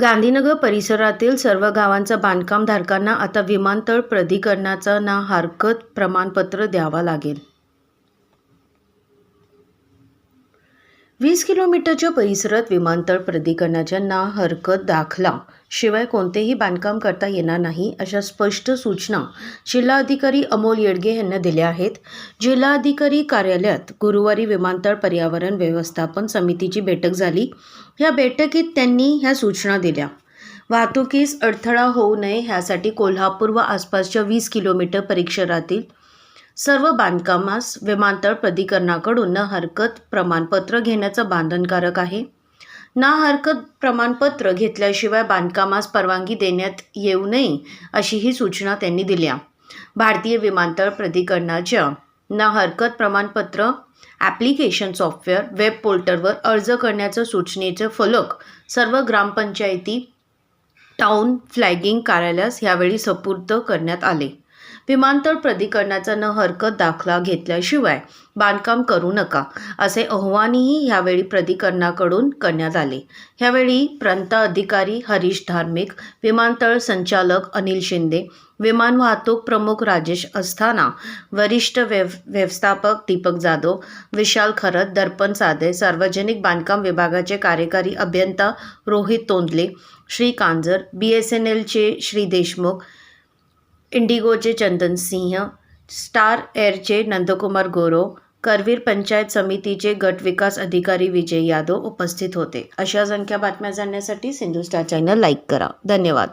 गांधीनगर परिसरातील सर्व गावांचा बांधकाम धारकांना आता विमानतळ प्राधिकरणाचा ना हरकत प्रमाणपत्र द्यावं लागेल. वीस किलोमीटरच्या परिसरात विमानतळ प्राधिकरणाच्या ना हरकत दाखला शिवाय कोणतेही बांधकाम करता येणार नाही अशा स्पष्ट सूचना जिल्हाधिकारी अमोल येडगे यांना दिल्या आहेत. जिल्हाधिकारी कार्यालयात गुरुवारी विमानतळ पर्यावरण व्यवस्थापन समितीची बैठक झाली. या बैठकीत त्यांनी ह्या सूचना दिल्या. वाहतुकीस अडथळा होऊ नये ह्यासाठी कोल्हापूर व आसपासच्या वीस किलोमीटर परिसरातील सर्व बांधकामास विमानतळ प्राधिकरणाकडून न हरकत प्रमाणपत्र घेण्याचं बांधनकारक आहे. ना हरकत प्रमाणपत्र घेतल्याशिवाय बांधकामास परवानगी देण्यात येऊ नये अशीही सूचना त्यांनी दिल्या. भारतीय विमानतळ प्राधिकरणाच्या ना हरकत प्रमाणपत्र ॲप्लिकेशन सॉफ्टवेअर वेब पोर्टलवर अर्ज करण्याचं सूचनेचे फलक सर्व ग्रामपंचायती टाउन फ्लॅगिंग कार्यालयास यावेळी सपूर्द करण्यात आले. विमानतळ प्राधिकरणाचा न हरकत दाखला घेतल्याशिवाय बांधकाम करू नका असे आव्हानही यावेळी प्राधिकरणाकडून करण्यात आले. यावेळी प्रांत अधिकारी हरीश धार्मिक विमानतळ संचालक अनिल शिंदे विमान वाहतूक प्रमुख राजेश अस्थाना वरिष्ठ व्यव व्यवस्थापक दीपक जाधव विशाल खरत दर्पण साधे सार्वजनिक बांधकाम विभागाचे कार्यकारी अभियंता Rohit Tondle Shri Kanjar B S N एलचे श्री देशमुख इंडिगोचे चंदन सिंह स्टार एअरचे नंदकुमार गोरो करवीर पंचायत समितीचे गट विकास अधिकारी विजय यादव उपस्थित होते. अशा संख्या बातम्या जाणण्यासाठी सिंधू स्टार चॅनल लाईक करा. धन्यवाद.